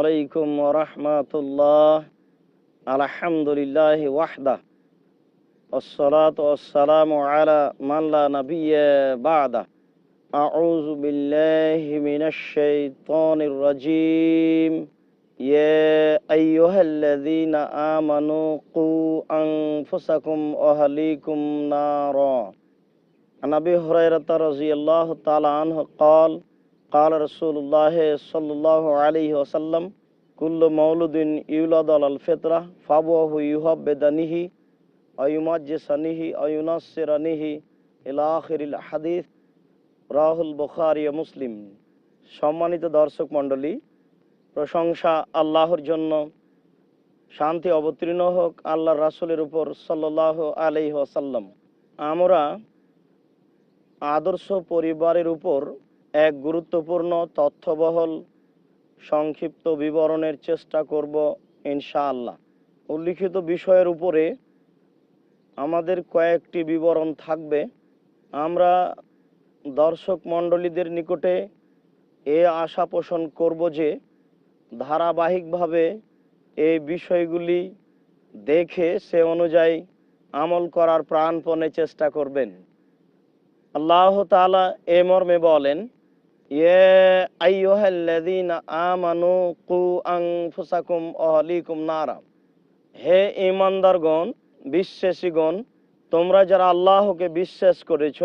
আসসালামু আলাইকুম রহমতুল্লাহ আলহামদুলিল্লাহ ওয়াহদা والصلاة والسلام على من لا نبي بعده أعوذ بالله من الشيطان الرجيم يا أيها الذين آمنوا قوا أنفسكم وأهليكم نارا عن أبي هريرة رضي الله تعالى عنه قال قال رسول الله صلى الله عليه وسلم কুল্ল মৌলুদ্দিন ইউলাদ আল ফেতরা ফাবু ইউহাব বেদানিহি অয়ুমাজ্জেসানিহি অয়ুনাসেরানিহি এলাহরিল হাদিস, রাহুল বখারিয়া মুসলিম। সম্মানিত দর্শক মণ্ডলী, প্রশংসা আল্লাহর জন্য, শান্তি অবতীর্ণ হোক আল্লাহ রাসুলের উপর সাল্লাহ আলি আসাল্লাম আমরা আদর্শ পরিবারের উপর এক গুরুত্বপূর্ণ তথ্যবহল সংক্ষিপ্ত বিবরণের চেষ্টা করব ইনশাআল্লাহ। উল্লিখিত বিষয়ের উপরে আমাদের কয়েকটি বিবরণ থাকবে। আমরা দর্শক মণ্ডলীদের নিকটে এ আশা পোষণ করব যে ধারাবাহিকভাবে এই বিষয়গুলি দেখে সে অনুযায়ী আমল করার প্রাণপণে চেষ্টা করবেন। আল্লাহ তাআলা এ মর্মে বলেন হে ঈমানদারগণ, বিশ্বাসীগণ, তোমরা যারা আল্লাহকে বিশ্বাস করেছ,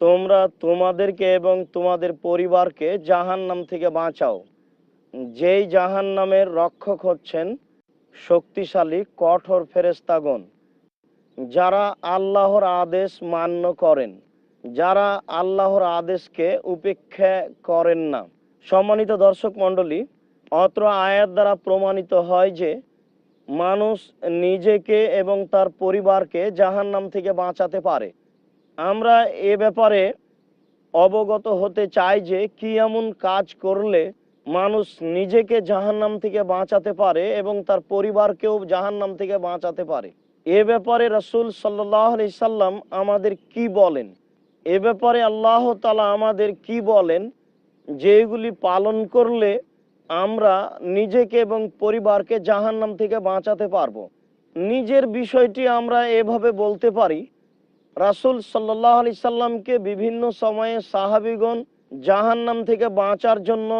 তোমরা তোমাদেরকে এবং তোমাদের পরিবারকে জাহান্নাম থেকে বাঁচাও। যেই জাহান্নামের রক্ষক হচ্ছেন শক্তিশালী, কঠোর ফেরেস্তাগণ যারা আল্লাহর আদেশ মান্য করেন। যারা আল্লাহর আদেশকে উপেক্ষা করেন না। সম্মানিত দর্শক মণ্ডলী, অত্র আয়াত দ্বারা প্রমাণিত হয় যে, মানুষ নিজেকে এবং তার পরিবারকে জাহান্নাম থেকে বাঁচাতে পারে। আমরা এ ব্যাপারে অবগত হতে চাই যে, কি এমন কাজ করলে মানুষ নিজেকে জাহান্নাম থেকে বাঁচাতে পারে এবং তার পরিবারকেও জাহান্নাম থেকে বাঁচাতে পারে? এ ব্যাপারে রসুল সাল্লাহ সাল্লাম আমাদের কি বলেন? এ ব্যাপারে আল্লাহ তালা আমাদের কি বলেন? যেগুলি পালন করলে আমরা নিজেকে এবং পরিবারকে জাহান্নাম থেকে বাঁচাতে পারব। নিজের বিষয়টি আমরা এভাবে বলতে পারি, রাসুল সাল্লাহ আলি সাল্লামকে বিভিন্ন সময়ে সাহাবিগণ জাহান্নাম থেকে বাঁচার জন্য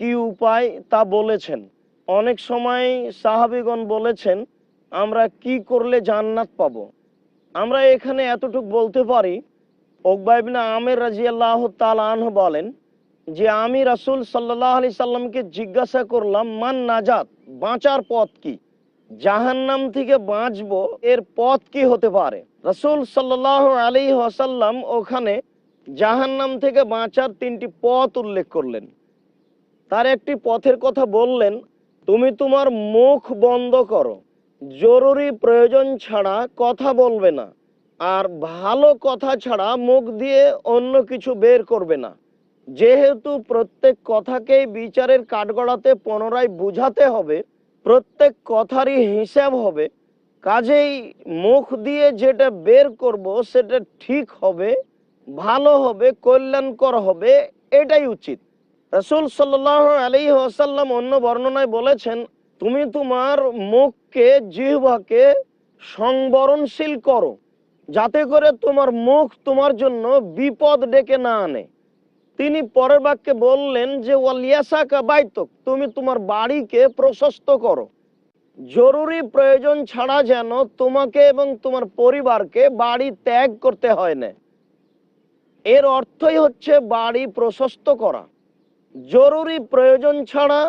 কি উপায় তা বলেছেন। অনেক সময় সাহাবিগণ বলেছেন, আমরা কি করলে জান্নাত পাব? আমরা এখানে এতটুক বলতে পারি ওকবাইবিনা আমের রাজি আল্লাহ তালাহ বলেন যে আমি রাসুল সাল্লাহ আলি সাল্লামকে জিজ্ঞাসা করলাম, মান নাজাত? বাঁচার পথ কি? জাহান্নাম থেকে বাঁচবো এর পথ কি হতে পারে? রসুল সাল্লাহ আলী ওয়াসাল্লাম ওখানে জাহান্নাম থেকে বাঁচার তিনটি পথ উল্লেখ করলেন। তার একটি পথের কথা বললেন, তুমি তোমার মুখ বন্ধ করো। জরুরি প্রয়োজন ছাড়া কথা বলবে না। আর ভালো কথা ছাড়া মুখ দিয়ে অন্য কিছু বের করবে না। যেহেতু প্রত্যেক কথাকেই বিচারের কাঠগড়াতে পুনরায় বুঝাতে হবে, প্রত্যেক কথারই হিসাব হবে, কাজেই মুখ দিয়ে যেটা বের করব সেটা ঠিক হবে, ভালো হবে, কল্যাণকর হবে, এটাই উচিত। রসুল সাল্লাহ আলী আসাল্লাম অন্য বর্ণনায় বলেছেন, তুমি তোমার মুখকে, জিহ্বাকে সংবরণশীল করো। যাতে করে তোমার মুখ তোমার জন্য বিপদ ডেকে না আনে। তিনি পরের বাক্যে বললেন যে তুমি তোমার বাড়িকে প্রশস্ত করো। জরুরি প্রয়োজন ছাড়া যেন তোমাকে এবং তোমার পরিবারকে বাড়ি ত্যাগ করতে হয় না। এর অর্থই হচ্ছে বাড়ি প্রশস্ত করা। জরুরি প্রয়োজন ছাড়া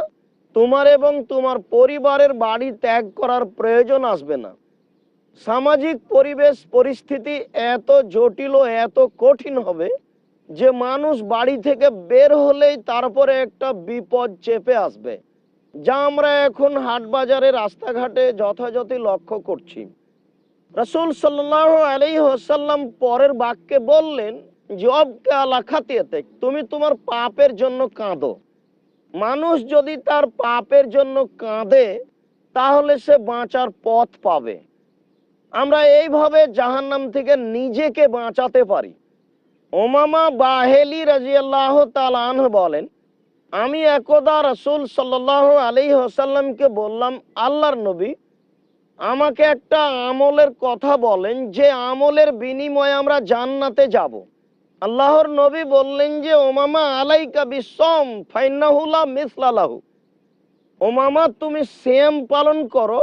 তোমার এবং তোমার পরিবারের বাড়ি ত্যাগ করার প্রয়োজন আসবে না। সামাজিক পরিবেশ পরিস্থিতি এত জটিল ও এত কঠিন হবে যে মানুষ বাড়ি থেকে বের হলেই তারপরে একটা বিপদ চেপে আসবে, যা আমরা এখন হাট বাজারে রাস্তাঘাটে যথাযথ লক্ষ্য করছি। রসুল সাল্লাহ আলী হোসাল্লাম পরের বাক্যে বললেন জবকে আলা খাতিয়াতে তুমি তোমার পাপের জন্য কাঁদো। মানুষ যদি তার পাপের জন্য কাঁদে, তাহলে সে বাঁচার পথ পাবে। আমরা এইভাবে জাহান্নাম থেকে নিজেকে বাঁচাতে পারি। ওমামা বাহেলি রাজিয়াল্লাহ তালান বলেন, আমি একদা রসুল সাল্লাহ আলী হাসাল্লামকে বললাম, আল্লাহর নবী, আমাকে একটা আমলের কথা বলেন, যে আমলের বিনিময়ে আমরা জান্নাতে যাব। আল্লাহর নবী বললেন যে ওমামা আলাইকা বিসম ফাইনাহুলা মিসলালাহু ওমামা তুমি সেম পালন করো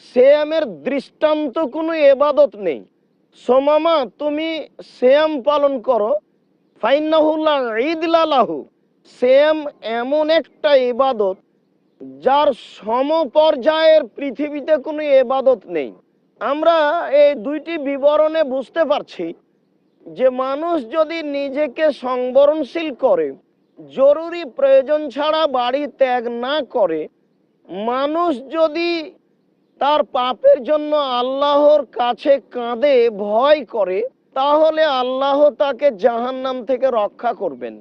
সেয়ামের দৃষ্টান্ত কোনো এবাদত নেই। সোমামা, তুমি শ্যাম পালন করো। ফাইনাহুল্লাহ সেম এমন একটা ইবাদত যার সমপর্যায়ের পৃথিবীতে কোনো এবাদত নেই। আমরা এই দুইটি বিবরণে বুঝতে পারছি যে মানুষ যদি নিজেকে সংবরণশীল করে, জরুরি প্রয়োজন ছাড়া বাড়ি ত্যাগ না করে, মানুষ যদি তার পাপের জন্য আল্লাহর কাছে কাঁদে, ভয় করে, তাহলে আল্লাহ তাকে জাহান্নাম থেকে রক্ষা করবেন।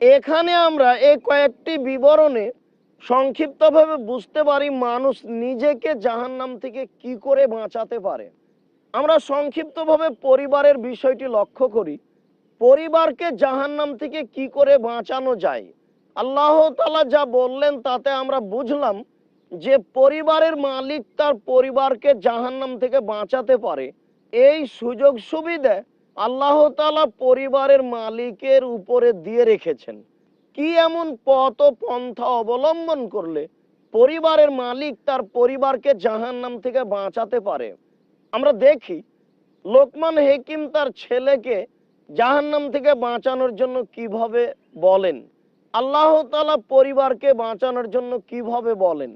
এখানে আমরা এই কয়েকটি বিবরণে সংক্ষিপ্তভাবে বুঝতে পারি মানুষ নিজেকে জাহান্নাম থেকে কি করে বাঁচাতে পারে। আমরা সংক্ষিপ্তভাবে পরিবারের বিষয়টি লক্ষ্য করি। পরিবারকে জাহান্নাম থেকে কি করে বাঁচানো যায়? আল্লাহ তালা যা বললেন তাতে আমরা বুঝলাম যে পরিবারের মালিক তার পরিবারকে জাহান্নাম থেকে বাঁচাতে পারে, এই সুযোগ সুবিধা আল্লাহ তালা পরিবারের মালিকের উপরে দিয়ে রেখেছেন। কি এমন পথ ও পন্থা অবলম্বন করলে পরিবারের মালিক তার পরিবারকে জাহান্নাম থেকে বাঁচাতে পারে? আমরা দেখি, লোকমান হেকিম তার ছেলেকে জাহান্নাম থেকে বাঁচানোর জন্য কীভাবে বলেন? আল্লাহ তালা পরিবারকে বাঁচানোর জন্য কীভাবে বলেন?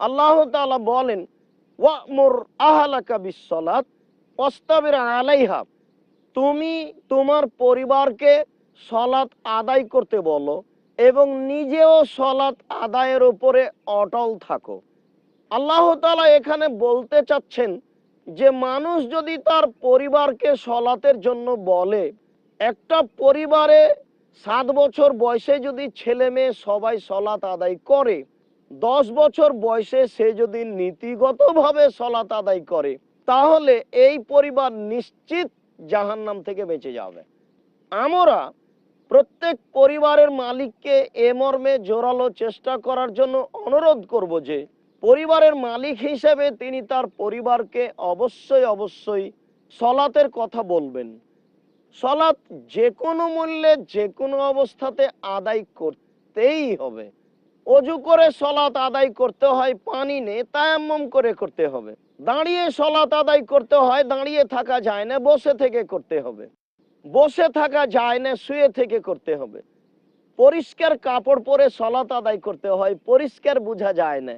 আল্লাহ তালা বলেন, ওয়ামুর আহালাকা বিশ্বলাত প্রস্তাবের আলাইহা। তুমি তোমার পরিবারকে সলাৎ আদায় করতে বলো এবং নিজেও সলাৎ আদায়ের উপরে অটল থাকো। আল্লাহ তালা এখানে বলতে চাচ্ছেন যে, মানুষ যদি তার পরিবারকে সলাতের জন্য বলে, একটা পরিবারে সাত বছর বয়সে যদি ছেলে মেয়ে সবাই সলাৎ আদায় করে দশ বছর বয়সে সে যদি নীতিগতভাবে সলাত আদায় করে, তাহলে এই পরিবার নিশ্চিত জাহান্নাম থেকে বেঁচে যাবে। আমরা প্রত্যেক পরিবারের মালিককে এ মর্মে জোরালো চেষ্টা করার জন্য অনুরোধ করব যে, পরিবারের মালিক হিসেবে তিনি তার পরিবারকে অবশ্যই অবশ্যই সলাতের কথা বলবেন। সলাৎ যে কোনো মূল্যে, যে কোনো অবস্থাতে আদায় করতেই হবে। অজু করে সলাৎ আদায় করতে হয়, পানি নেই তায়াম্মম করে করতে হবে। দাঁড়িয়ে সলাৎ আদায় করতে হয়, দাঁড়িয়ে থাকা যায় না, বসে থেকে করতে হবে। বসে থাকা যায় না, শুয়ে থেকে করতে হবে। পরিষ্কার কাপড় পরে সলাৎ আদায় করতে হয়, পরিষ্কার বোঝা যায় না।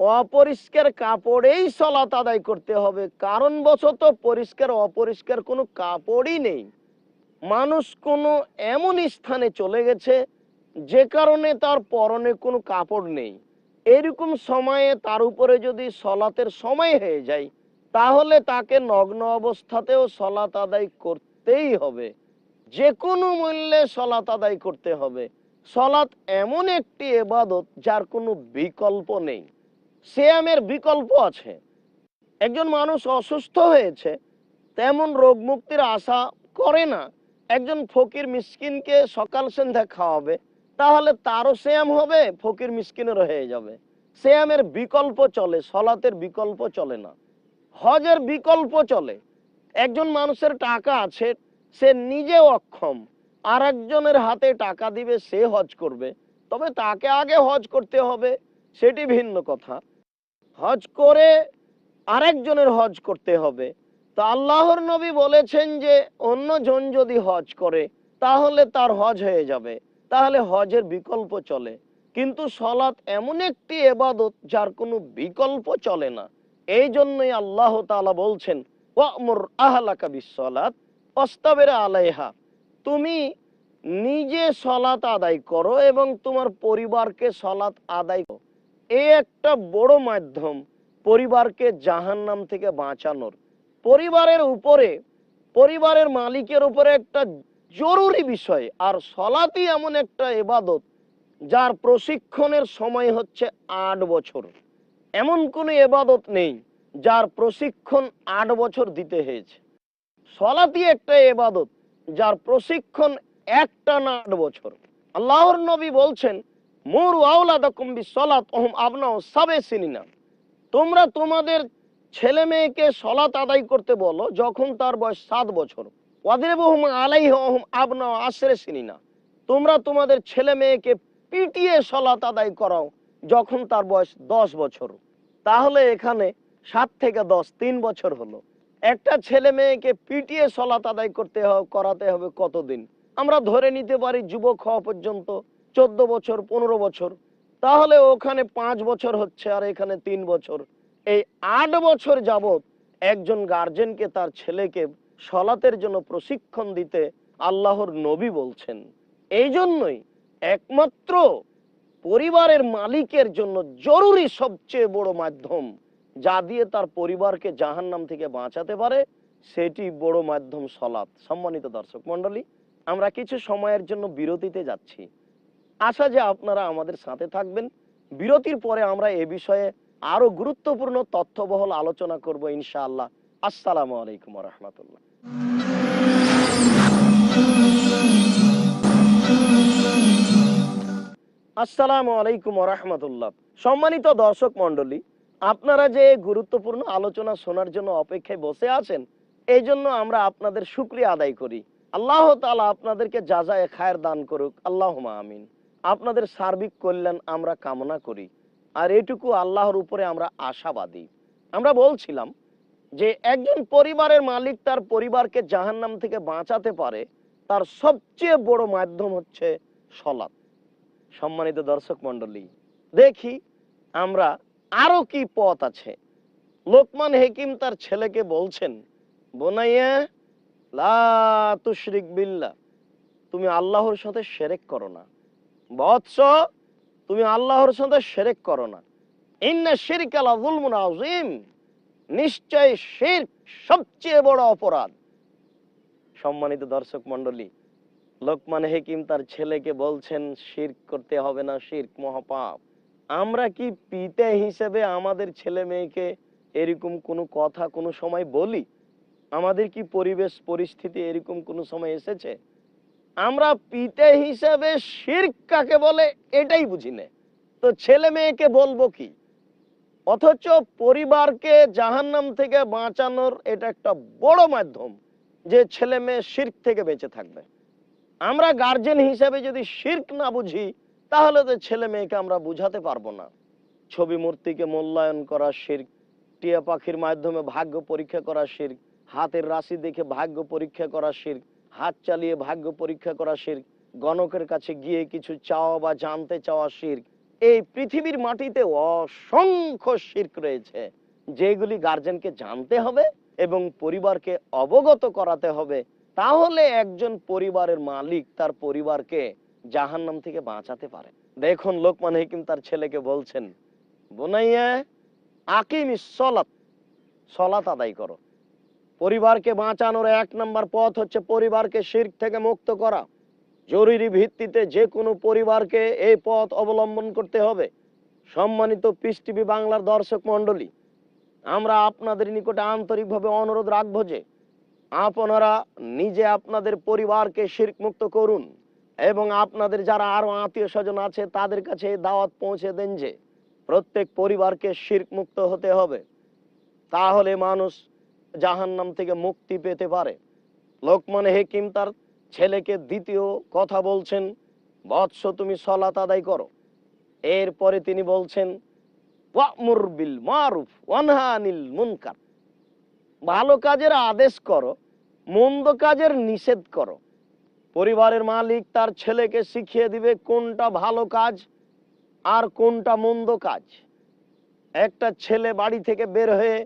অপরিষ্কার কাপড়েই সলাৎ আদায় করতে হবে কারণ বশত পরিষ্কার, অপরিষ্কার কোনো কাপড়ই নেই। মানুষ কোনো এমন স্থানে চলে গেছে যে কারণে তার পরনে কোনো কাপড় নেই। এরকম সময়ে তার উপরে যদি সলাতের সময় হয়ে যায়, তাহলে তাকে নগ্ন অবস্থাতেও সলাত আদায় করতেই হবে। যে কোনো মূল্যে সলাত আদায় করতে হবে। সলাৎ এমন একটি এবাদত যার কোনো বিকল্প নেই। শ্যামের বিকল্প আছে। একজন মানুষ অসুস্থ হয়েছে, তেমন রোগ মুক্তির আশা করে না। একজন ফকির মিসকিনকে সকাল সন্ধ্যা খাওয়াবে তাহলে তারও শ্যাম হবে, ফকির মিসকিনেরও হয়ে যাবে। শ্যামের বিকল্প চলে, সলাতের বিকল্প চলে না। হজের বিকল্প চলে। একজন মানুষের টাকা আছে, সে নিজে অক্ষম। আর একজনের হাতে টাকা দিবে, সে হজ করবে। তবে তাকে আগে হজ করতে হবে, সেটি ভিন্ন কথা। হজ করে আরেকজনের হজ করতে হবে। তো আল্লাহর নবী বলেছেন যে, অন্যজন যদি হজ করে, তাহলে তার হজ হয়ে যাবে। তাহলে হজের বিকল্প চলে। কিন্তু সলাৎ এমন একটি এবাদত যার কোনো বিকল্প চলে না। এই জন্যই আল্লাহ তাআলা বলছেন, ওয়ামুর আহলাকা বিসলাত অস্তাবের আলাইহা। তুমি নিজে সলাত আদায় করো এবং তোমার পরিবারকে সলাত আদায় করো। এ একটা বড় মাধ্যম পরিবারকে জাহান্নাম থেকে বাঁচানোর। পরিবারের উপরে, পরিবারের মালিকের উপরে একটা জরুরি বিষয়। আর সলাতি এমন একটা এবাদত যার প্রশিক্ষণের সময় হচ্ছে আট বছর। এমন কোনো এবাদত নেই, যার প্রশিক্ষণ আট বছর দিতে হয়েছে। সলাতি একটা এবাদত যার প্রশিক্ষণ একটা না আট বছর। আল্লাহর নবী বলছেন, মোর আওলাদাকুম বিসসালাত ওহুম আবনাউ সাবে সিনিনা। তোমরা তোমাদের ছেলে মেয়েকে সলাত আদায় করতে বলো, যখন তার বয়স সাত বছর। তোমরা তোমাদের ছেলে মেয়েকে পিটিয়ে সলাত আদায় করাও যখন তার বয়স দশ বছর। তাহলে এখানে সাত থেকে দশ তিন বছর হলো। একটা ছেলে মেয়েকে পিটিয়ে সলাত আদায় করতে হবে করাতে হবে কতদিন? আমরা ধরে নিতে পারি যুবক হওয়া পর্যন্ত চোদ্দ বছর, পনেরো বছর। তাহলে ওখানে পাঁচ বছর হচ্ছে আর এখানে তিন বছর। এই আট বছর যাবত একজন গার্জেনকে তার ছেলেকে সলাতের জন্য প্রশিক্ষণ দিতে আল্লাহর নবী বলছেন। এই জন্যই একমাত্র পরিবারের মালিকের জন্য জরুরি সবচেয়ে বড় মাধ্যম, যা দিয়ে তার পরিবারকে জাহান্নাম থেকে বাঁচাতে পারে, সেটি বড় মাধ্যম সলাৎ। সম্মানিত দর্শক মন্ডলী আমরা কিছু সময়ের জন্য বিরতিতে যাচ্ছি। আশা যে আপনারা আমাদের সাথে থাকবেন। বিরতির পরে আমরা এ বিষয়ে আরও গুরুত্বপূর্ণ তথ্যবহল আলোচনা করব ইনশাআল্লাহ। আসসালামু আলাইকুম রহমতুল্লাহ। আসসালামু আলাইকুম রহমতুল্লাহ। সম্মানিত দর্শক মন্ডলী আপনারা যে গুরুত্বপূর্ণ আলোচনা শোনার জন্য অপেক্ষায় বসে আছেন, এই জন্য আমরা আপনাদের শুক্রিয়া আদায় করি। আল্লাহ তাআলা আপনাদেরকে যাজায় খায়ের দান করুক আল্লাহ আমিন। আপনাদের সার্বিক কল্যাণ আমরা কামনা করি। আর এটুকু আল্লাহর উপরে আমরা আশাবাদী। আমরা বলছিলাম যে একজন পরিবারের মালিক তার পরিবারকে জাহান্নাম থেকে বাঁচাতে পারে, তার সবচেয়ে বড় মাধ্যম হচ্ছে সলাৎ। সম্মানিত দর্শক মন্ডলী দেখি আমরা আরও কি পথ আছে। লোকমান হেকিম তার ছেলেকে বলছেন, বোনাইয়া, লা তুশরিক বিল্লাহ, তুমি আল্লাহর সাথে সেরেক করো না। বৎস, তুমি আল্লাহর সাথে সেরেক করো না। ইন্না শিরক আলা যুলমুন আযীম। নিশ্চয় শিরক সবচেয়ে বড় অপরাধ। সম্মানিত দর্শক মণ্ডলী, লোকমান হেকিম তার ছেলেকে বলছেন, শিরক করতে হবে না, শিরক মহাপাপ। আমরা কি পিতা হিসেবে আমাদের ছেলে মেয়েকে এরকম কোনো কথা কোনো সময় বলি? আমাদের কি পরিবেশ, পরিস্থিতি এরকম কোনো সময় এসেছে? আমরা পিতা হিসেবে শিরক কাকে বলে? এটাই বুঝি না। তো ছেলে মেয়েকে বলব কি? অথচ পরিবারকে জাহান্নাম থেকে বাঁচানোর এটা একটা বড় মাধ্যম যে ছেলে মেয়ে শির্ক থেকে বেঁচে থাকবে। আমরা গার্জেন হিসেবে যদি শির্ক না বুঝি, তাহলে তো ছেলে মেয়েকে আমরা বুঝাতে পারব না। ছবি মূর্তিকে মূল্যায়ন করা শির্ক, টিয়া পাখির মাধ্যমে ভাগ্য পরীক্ষা করা শির্ক, হাতের রাশি দেখে ভাগ্য পরীক্ষা করা শির্ক, হাত চালিয়ে ভাগ্য পরীক্ষা করা শির্ক, গণকের কাছে গিয়ে কিছু চাওয়া বা জানতে চাওয়া শির্ক এই পৃথিবীর মাটিতে অসংখ্য শির্ক রয়েছে, যেগুলি গার্জেনকে জানতে হবে এবং পরিবারকে অবগত করাতে হবে। তাহলে একজন পরিবারের মালিক তার পরিবারকে জাহান্নাম থেকে বাঁচাতে পারে। দেখুন, লোকমান হেকিম তার ছেলেকে বলছেন, বোনাইয়া আকিম সলাত সলাত আদায় করো। পরিবারকে বাঁচানোর এক নম্বর পথ হচ্ছে পরিবারকে শির্ক থেকে মুক্ত করা। জরুরি ভিত্তিতে যে কোনো পরিবারকে এই পথ অবলম্বন করতে হবে। সম্মানিত পিস টিভি বাংলার দর্শক মণ্ডলী, আমরা আপনাদের নিকটে আন্তরিকভাবে অনুরোধ রাখব যে আপনারা নিজে আপনাদের পরিবারকে শির্কমুক্ত করুন এবং আপনাদের যারা আরও আত্মীয় স্বজন আছে তাদের কাছে দাওয়াত পৌঁছে দেন যে প্রত্যেক পরিবারকে শির্ক মুক্ত হতে হবে। তাহলে মানুষ জাহান্নাম থেকে মুক্তি পেতে পারে। লোকমান হেকিম তার ছেলেকে দ্বিতীয় কথা বলছেন, বৎস তুমি সলাত আদায় করো। এরপরে তিনি বলছেন মারুফ মুনকার। ভালো কাজের আদেশ করো, মন্দ কাজের নিষেধ করো। পরিবারের মালিক তার ছেলেকে শিখিয়ে দিবে কোনটা ভালো কাজ আর কোনটা মন্দ কাজ। একটা ছেলে বাড়ি থেকে বের হয়ে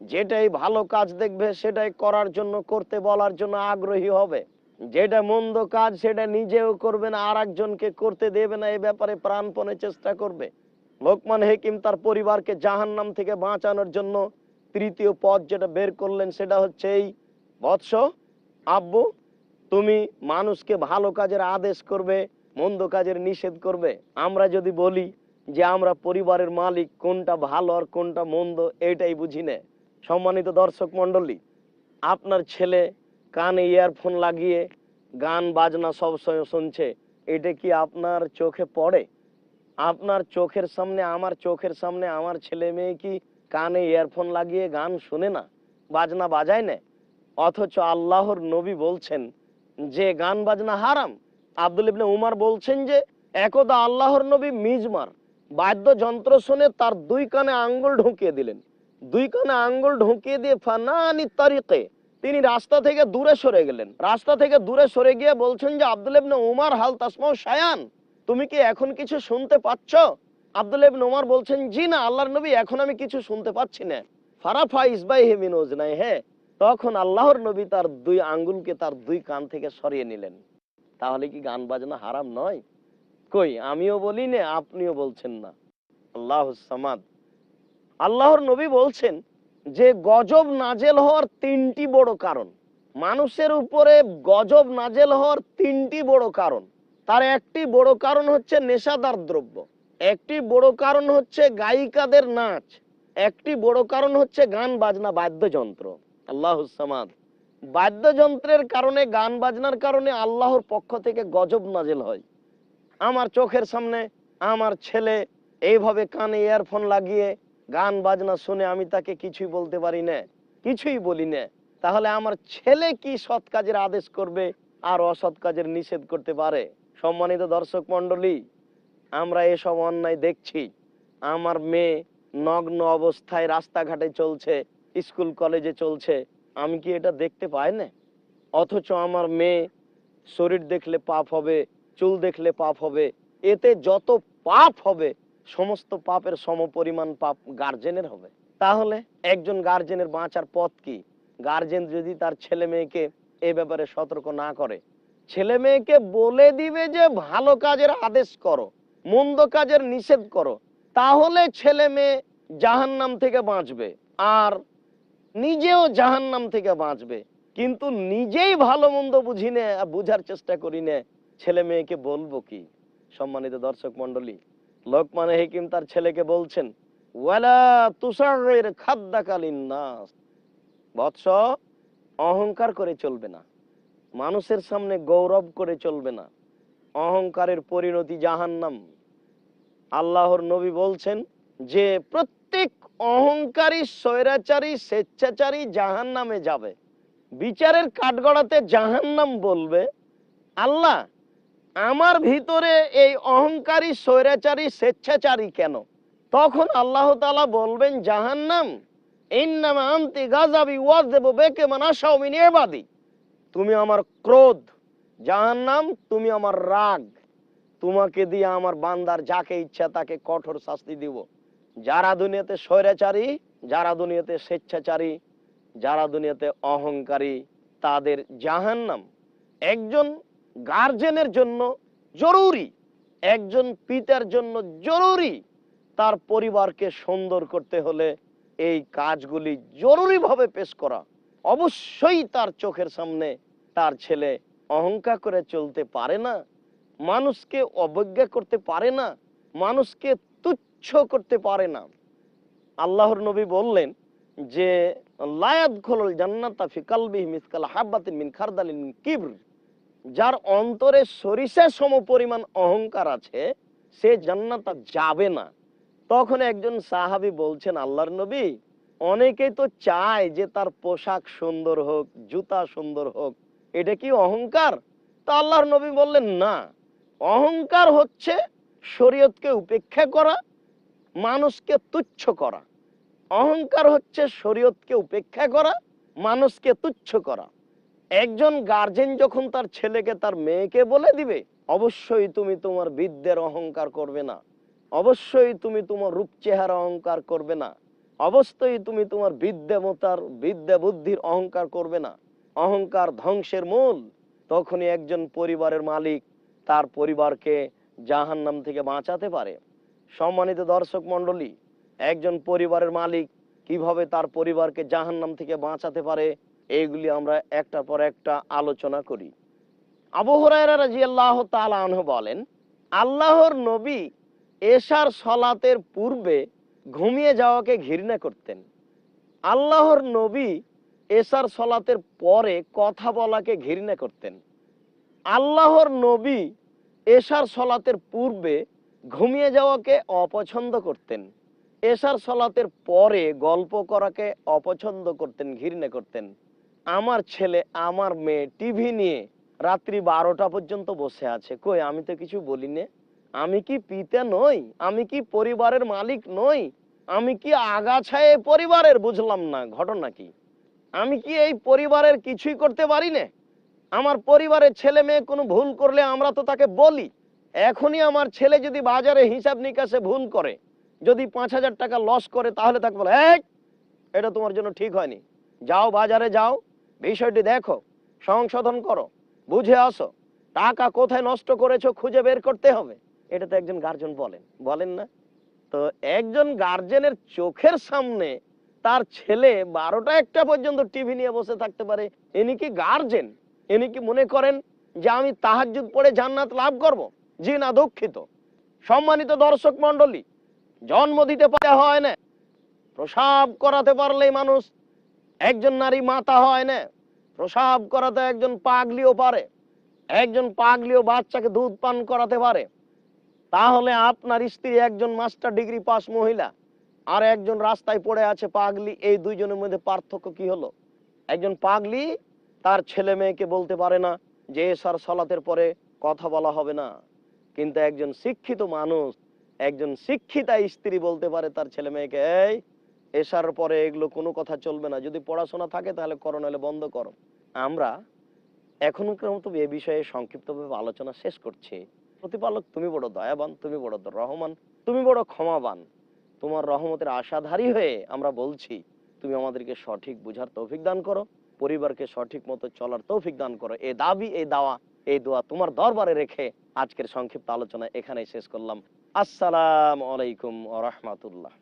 যেটাই ভালো কাজ দেখবে সেটাই করার জন্য, করতে বলার জন্য আগ্রহী হবে। যেটা মন্দ কাজ, সেটা নিজেও করবে না আর একজনকে করতে দেবে না, এ ব্যাপারে প্রাণপণে চেষ্টা করবে। লোকমান হেকিম তার পরিবারকে জাহান্নাম থেকে বাঁচানোর জন্য তৃতীয় পথ যেটা বের করলেন, সেটা হচ্ছে এই, বৎস, আব্বু, তুমি মানুষকে ভালো কাজের আদেশ করবে, মন্দ কাজের নিষেধ করবে। আমরা যদি বলি যে আমরা পরিবারের মালিক, কোনটা ভালো আর কোনটা মন্দ, এটাই বুঝি না। সম্মানিত দর্শক মন্ডলী আপনার ছেলে কানে ইয়ারফোন লাগিয়ে গান, বাজনা সব শুনছে। এটা কি আপনার চোখে পড়ে? আপনার চোখের সামনে, আমার চোখের সামনে আমার ছেলে মেয়ে কি কানে ইয়ারফোন লাগিয়ে গান শুনে না? বাজনা বাজায় না? অথচ আল্লাহর নবী বলছেন, যে গান, বাজনা হারাম। আব্দুল ইবনে উমার বলছেন যে, একদা আল্লাহর নবী মিজমার বাদ্যযন্ত্র শুনে তার দুই কানে আঙ্গুল ঢুকিয়ে দিলেন। দুই কানে আঙ্গুল ঢুকিয়ে দিয়ে, ফানানি তারিকে। তিনি রাস্তা থেকে দূরে সরে গেলেন। রাস্তা থেকে দূরে সরে গিয়ে বলছেন যে, আব্দুল উমার, হাল তাসমাও শায়ান, তুমি কি এখন কিছু শুনতে পাচ্ছ? আব্দুল উমার বলছেন, জি না, আল্লাহর নবী এখন আমি কিছু শুনতে পাচ্ছি না। ফারাফা ইসবাই হে মিনোজ নাই হ্যাঁ। তখন আল্লাহর নবী তার দুই আঙ্গুলকে তার দুই কান থেকে সরিয়ে নিলেন। তাহলে কি গান বাজনা হারাম নয়? কই, আমিও বলি না, আপনিও বলছেন না। আল্লাহ সামাদ। আল্লাহর নবী বলছেন যে গজব নাজেল হওয়ার তিনটি বড় কারণ। মানুষের উপরে গজব নাজেল হওয়ার তিনটি বড় কারণ। তার একটি বড় কারণ হচ্ছে নেশাদার দ্রব্য। একটি বড় কারণ হচ্ছে গায়িকাদের নাচ। একটি বড় কারণ হচ্ছে গান বাজনা, বাদ্যযন্ত্র। আল্লাহ বাদ্যযন্ত্রের কারণে, গান বাজনার কারণে আল্লাহর পক্ষ থেকে গজব নাজেল হয়। আমার চোখের সামনে, আমার ছেলে এইভাবে কানে ইয়ারফোন লাগিয়ে গান বাজনা শুনে আমি তাকে কিছুই বলতে পারি না, কিছুই বলি না। তাহলে আমার ছেলে কি সৎ কাজের আদেশ করবে আর অসৎ কাজের নিষেধ করতে পারে? সম্মানিত দর্শক মন্ডলী আমরা এসব অন্যায় দেখছি। আমার মেয়ে নগ্ন অবস্থায় রাস্তাঘাটে চলছে, স্কুল কলেজে চলছে। আমি কি এটা দেখতে পাই না? অথচ আমার মেয়ে শরীর দেখলে পাপ হবে, চুল দেখলে পাপ হবে, এতে যত পাপ হবে সমস্ত পাপের সমপরিমাণ পাপ গার্জেনের হবে। তাহলে একজন গার্জেনের বাঁচার পথ কি? গার্জেন যদি তার ছেলে মেয়েকে এ ব্যাপারে সতর্ক না করে, ছেলে মেয়েকে বলে দিবে যে ভালো কাজের আদেশ করো, মন্দ কাজের নিষেধ করো, তাহলে ছেলে মেয়ে জাহান্নাম থেকে বাঁচবে আর নিজেও জাহান্নাম থেকে বাঁচবে। কিন্তু নিজেই ভালো মন্দ বুঝি নে আর বুঝার চেষ্টা করি নে ছেলে মেয়েকে বলব কি? সম্মানিত দর্শক মন্ডলী লোকমানে হেকিম তার ছেলেকে বলছেন তুষারের অহংকার করে চলবে না, মানুষের সামনে গৌরব করে চলবে না, অহংকারের পরিণতি জাহান্নাম। আল্লাহর নবী বলছেন যে, প্রত্যেক অহংকারী, স্বৈরাচারী, স্বেচ্ছাচারী জাহান নামে যাবে। বিচারের কাঠগড়াতে জাহান্নাম বলবে, আল্লাহ আমার ভিতরে এই অহংকারী, স্বৈরাচারী, স্বেচ্ছাচারী কেন? তখন আল্লাহ তাআলা বলবেন, জাহান্নাম তুমি আমার ক্রোধ, জাহান্নাম, তুমি আমার রাগ। তোমাকে দিয়ে আমার বান্দার যাকে ইচ্ছা তাকে কঠোর শাস্তি দিব। যারা দুনিয়াতে স্বৈরাচারী, যারা দুনিয়াতে স্বেচ্ছাচারী, যারা দুনিয়াতে অহংকারী, তাদের জাহান্নাম। একজন গার্জেনের জন্য জরুরি, একজন পিতার জন্য জরুরি, তার পরিবারকে সুন্দর করতে হলে এই কাজগুলি জরুরিভাবে পেশ করা। অবশ্যই তার চোখের সামনে তার ছেলে অহংকার করে চলতে পারে না, মানুষকে অবজ্ঞা করতে পারে না, মানুষকে তুচ্ছ করতে পারে না। আল্লাহর নবী বললেন যে লায়াত খোলল জান্নাতা ফি কালবিহি মিসকাল হাব্বাতিন মিন খারদালিন কিবর। যার অন্তরে সরিষা সম পরিমাণ অহংকার আছে, সে জান্নাতা যাবে না। তখন একজন সাহাবী বলছেন, আল্লাহর নবী অনেকেই তো চায় যে তার পোশাক সুন্দর হোক, জুতা সুন্দর হোক, এটা কি অহংকার? তা আল্লাহর নবী বললেন, না। অহংকার হচ্ছে শরীয়তকে উপেক্ষা করা, মানুষকে তুচ্ছ করা। অহংকার হচ্ছে শরীয়তকে উপেক্ষা করা, মানুষকে তুচ্ছ করা। একজন গার্জেন যখন তার ছেলেকে, তার মেয়েকে বলে দিবে, অবশ্যই তুমি তোমার বিদ্যের অহংকার করবে না। অবশ্যই তুমি তোমার রূপ চেহারা অহংকার করবে না। অবশ্যই তুমি তোমার বিদ্যামতার বিদ্যা বুদ্ধির অহংকার করবে না। অহংকার ধ্বংসের মূল। তখনই একজন পরিবারের মালিক তার পরিবারকে জাহান্নাম থেকে বাঁচাতে পারে। সম্মানিত দর্শক মন্ডলী একজন পরিবারের মালিক কীভাবে তার পরিবারকে জাহান্নাম থেকে বাঁচাতে পারে এইগুলি আমরা একটার পর একটা আলোচনা করি। আবু হুরায়রা রাদিয়াল্লাহু তাআলা আনহু বলেন, আল্লাহর নবী এশার সলাতের পূর্বে ঘুমিয়ে যাওয়াকে ঘৃণা করতেন। আল্লাহর নবী এশার সলাতের পরে কথা বলাকে ঘৃণা করতেন। আল্লাহর নবী এশার সলাতের পূর্বে ঘুমিয়ে যাওয়াকে অপছন্দ করতেন। এশার সলাতের পরে গল্প করাকে অপছন্দ করতেন, ঘৃণা করতেন। আমার ছেলে, আমার মেয়ে টিভি নিয়ে রাত্রি বারোটা পর্যন্ত বসে আছে। কই, আমি তো কিছু বলি নে আমি কি পিতা নই? আমি কি পরিবারের মালিক নই? আমি কি আগাছায় পরিবারের? বুঝলাম না, ঘটনা কি? আমি কি এই পরিবারের কিছুই করতে পারি না আমার পরিবারের ছেলে মেয়ে কোনো ভুল করলে আমরা তো তাকে বলি। এখনই আমার ছেলে যদি বাজারে হিসাব নিকাশে ভুল করে, যদি পাঁচ হাজার টাকা লস করে, তাহলে তাকে বলে এটা তোমার জন্য ঠিক হয়নি। যাও বাজারে যাও বিষয়টি দেখো, সংশোধন করো, বুঝে আসো, টাকা কোথায় নষ্ট করেছ খুঁজে বের করতে হবে। এটা তো একজন গার্জেন বলেন বলেন না? তো একজন গার্জেনের চোখের সামনে তার ছেলে বারোটা একটা পর্যন্ত টিভি নিয়ে বসে থাকতে পারে, ইনি কি গার্জেন ইনি কি মনে করেন যে আমি তাহাজ্জুদ পড়ে জান্নাত লাভ করব? জি না, দুঃখিত। সম্মানিত দর্শক মন্ডলী জন্ম দিতে পারে হয় না। প্রসাব করাতে পারলেই মানুষ একজন নারী মাতা হয় না, প্রসাব করাতে একজন পাগলিও পারে, একজন পাগলিও বাচ্চাকে দুধ পান করাতে পারে। তাহলে আপনার স্ত্রী একজন মাস্টার ডিগ্রি পাস মহিলা, আর একজন রাস্তায় পড়ে আছে পাগলি, এই দুইজনের মধ্যে পার্থক্য কি হলো? একজন পাগলি তার ছেলে মেয়েকে বলতে পারে না যে এসার সলাতের পরে কথা বলা হবে না। কিন্তু একজন শিক্ষিত মানুষ, একজন শিক্ষিতা স্ত্রী বলতে পারে তার ছেলে মেয়েকে, এই এসার পরে এগুলো কোনো কথা চলবে না। যদি পড়াশোনা থাকে তাহলে করো, নাহলে বন্ধ করো। আমরা এখনকার মতো এ বিষয়ে সংক্ষিপ্তভাবে আলোচনা শেষ করছি। প্রতিপালক, তুমি বড় দয়াবান, তুমি বড় রহমান, তুমি বড় ক্ষমাবান। তোমার রহমতের আশাধারী হয়ে আমরা বলছি, তুমি আমাদেরকে সঠিক বুঝার তৌফিক দান করো, পরিবারকে সঠিক মতো চলার তৌফিক দান করো। এই দাবি এই দাওয়া এই দোয়া তোমার দরবারে রেখে আজকের সংক্ষিপ্ত আলোচনা এখানেই শেষ করলাম। আসসালাম আলাইকুম রাহমাতুল্লাহ।